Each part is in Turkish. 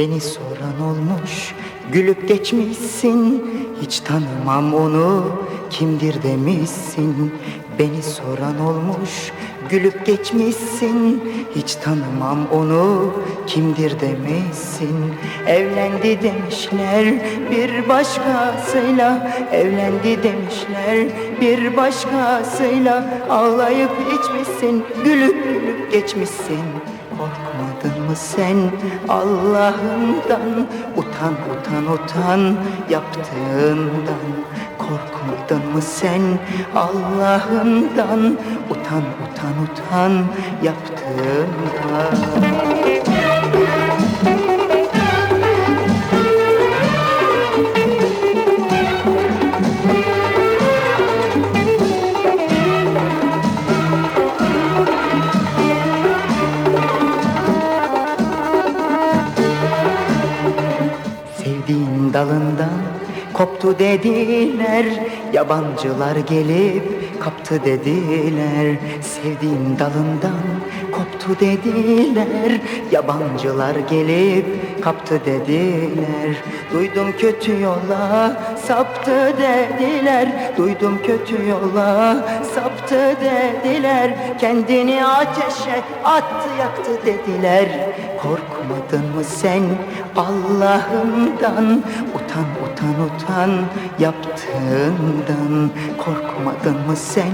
Beni soran olmuş. Gülüp geçmişsin Hiç tanımam onu. Kimdir demişsin Beni soran olmuş. Gülüp geçmişsin Hiç tanımam onu. Kimdir demişsin? Evlendi demişler Bir başkasıyla. Evlendi demişler Bir başkasıyla. Ağlayıp içmişsin Gülüp gülüp geçmişsin Korkmadın mı sen? Allah'ından Utan utan utan yaptığından Korkmadın mı sen? Allah'ından Utan utan utan yaptığından Sevdiğin dalından koptu dediler. Yabancılar gelip kaptı dediler. Sevdiğin dalından koptu dediler. Yabancılar gelip kaptı dediler Duydum kötü yola. Saptı dediler Duydum kötü yola. Saptı dediler Kendini ateşe attı yaktı dediler. Korkmadın mı sen Allah'ından Utan utan utan yaptığından. Korkmadın mı sen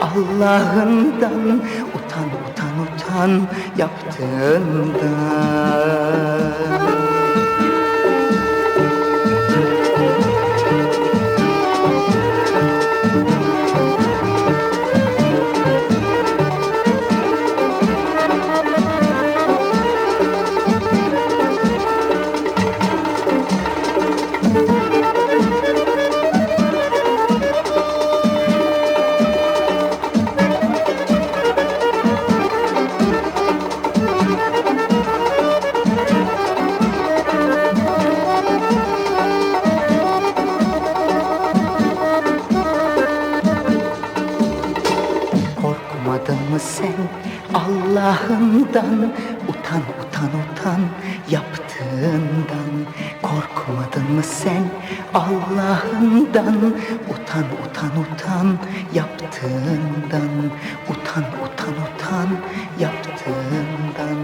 Allah'ından Utan utan yaptığından Allah'ından Utan utan utan yaptığından Korkmadın mı sen? Allah'ından Utan utan utan yaptığından Utan utan utan yaptığından